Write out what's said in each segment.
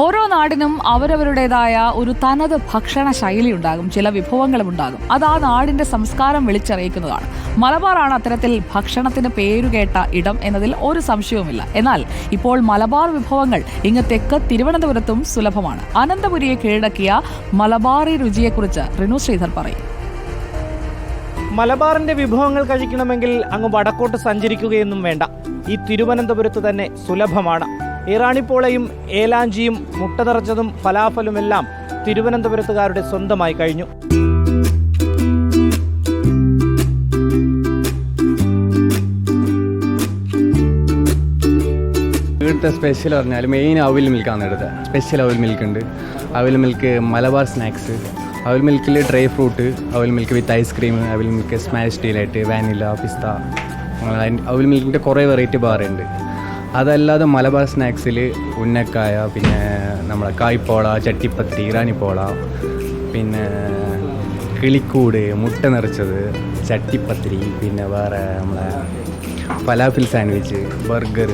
ഓരോ നാടിനും അവരവരുടേതായ ഒരു തനത് ഭക്ഷണ ശൈലി ഉണ്ടാകും. ചില വിഭവങ്ങളും ഉണ്ടാകും. അത് ആ നാടിന്റെ സംസ്കാരം വിളിച്ചറിയിക്കുന്നതാണ്. മലബാറാണ് അത്തരത്തിൽ ഭക്ഷണത്തിന് പേരുകേട്ട ഇടം എന്നതിൽ ഒരു സംശയവുമില്ല. എന്നാൽ ഇപ്പോൾ മലബാർ വിഭവങ്ങൾ ഇങ്ങ് തെക്ക് തിരുവനന്തപുരത്തും സുലഭമാണ്. അനന്തപുരിയെ കീഴടക്കിയ മലബാറി രുചിയെക്കുറിച്ച് റിനു ശ്രീധർ പറയും. മലബാറിന്റെ വിഭവങ്ങൾ കഴിക്കണമെങ്കിൽ അങ്ങ് വടക്കോട്ട് സഞ്ചരിക്കുകയൊന്നും വേണ്ട. ഈ തിരുവനന്തപുരത്ത് തന്നെ സുലഭമാണ്. ഇറാണിപ്പോളയും ഏലാഞ്ചിയും മുട്ട നിറച്ചതും ഫലാഫലുമെല്ലാം തിരുവനന്തപുരത്തുകാരുടെ സ്വന്തമായി കഴിഞ്ഞു. ഇവിടുത്തെ സ്പെഷ്യൽ പറഞ്ഞാൽ മെയിൻ അവിൽ മിൽക്കാണ് ഇവിടുത്തെ. സ്പെഷ്യൽ അവിൽ മിൽക്ക് ഉണ്ട്. അവിൽ milk Malabar snacks avil മിൽക്കിൽ dry fruit avil milk with ice cream avil milk smash ഡീലായിട്ട് vanilla pista avil മിൽക്കിന്റെ കുറേ വെറൈറ്റി ബാറുണ്ട് അതല്ലാതെ മലബാർ സ്നാക്സിൽ ഉന്നക്കായ പിന്നെ നമ്മളെ കായ്പോള ചട്ടിപ്പത്തിരി ഇറാനിപ്പോള പിന്നെ കിളിക്കൂട് മുട്ട നിറച്ചത് ചട്ടിപ്പത്തിരി പിന്നെ വേറെ നമ്മളെ ഫലാഫിൽ സാൻഡ്വിച്ച് ബർഗർ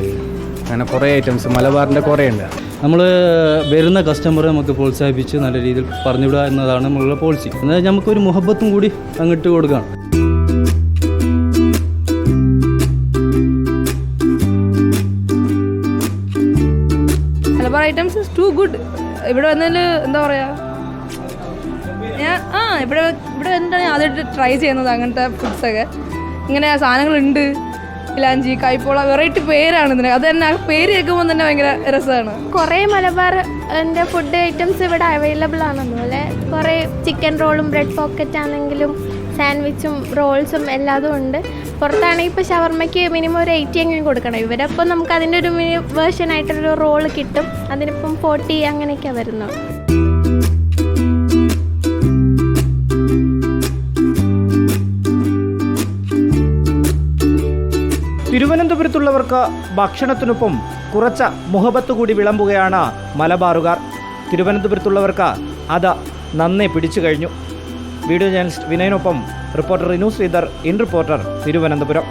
അങ്ങനെ കുറേ ഐറ്റംസ് മലബാറിന്റെ കുറേ ഉണ്ട് നമ്മൾ വരുന്ന കസ്റ്റമറെ നമുക്ക് പ്രോത്സാഹിപ്പിച്ച് നല്ല രീതിയിൽ പറഞ്ഞുവിടുക എന്നതാണ് നമ്മളുടെ പോളിസി എന്നാൽ നമുക്കൊരു മുഹബത്തും കൂടി അങ്ങോട്ട് കൊടുക്കണം Malabar items is too good ഇവിടെ വന്നതിൽ എന്താ പറയാ? ഞാൻ ആ ഇവിടെ ഇവിടെ എന്താണ് ആദ്യമായിട്ട് ട്രൈ ചെയ്യുന്നത് അങ്ങനത്തെ ഫുഡ്സൊക്കെ ഇങ്ങനെ സാധനങ്ങളുണ്ട്. ഇലാഞ്ചി കൈപ്പോള വെറൈറ്റി പേരാണ് ഇതിന്. അത് തന്നെ പേര് കേൾക്കുമ്പോൾ തന്നെ ഭയങ്കര രസമാണ്. കുറേ മലബാർ എന്റെ ഫുഡ് ഐറ്റംസ് ഇവിടെ അവൈലബിൾ ആണ് അതുപോലെ. കുറേ ചിക്കൻ റോളും ബ്രെഡ് പോക്കറ്റ് ആണെങ്കിലും സാൻഡ്വിച്ചും റോൾസും എല്ലാതും ഉണ്ട്. പുറത്താണെങ്കിൽ ഇപ്പോൾ ഷവർമ്മയ്ക്ക് മിനിമം ഒരു എയ്റ്റി എങ്കിലും കൊടുക്കണം. ഇവരപ്പോൾ നമുക്ക് അതിന്റെ ഒരു മിനി വേർഷൻ ആയിട്ടൊരു റോൾ കിട്ടും. അതിനിപ്പം ഫോർട്ടി അങ്ങനെയൊക്കെയാണ് വരുന്നത് തിരുവനന്തപുരത്തുള്ളവർക്ക് ഭക്ഷണത്തിനൊപ്പം കുറച്ച മുഹബത്ത് കൂടി വിളമ്പുകയാണ് മലബാറുകാർ. തിരുവനന്തപുരത്തുള്ളവർക്ക് അത് നന്നേ പിടിച്ചു കഴിഞ്ഞു. Video journalist വിനയനൊപ്പം reporter Rinu Sreedhar in reporter Thiruvananthapuram.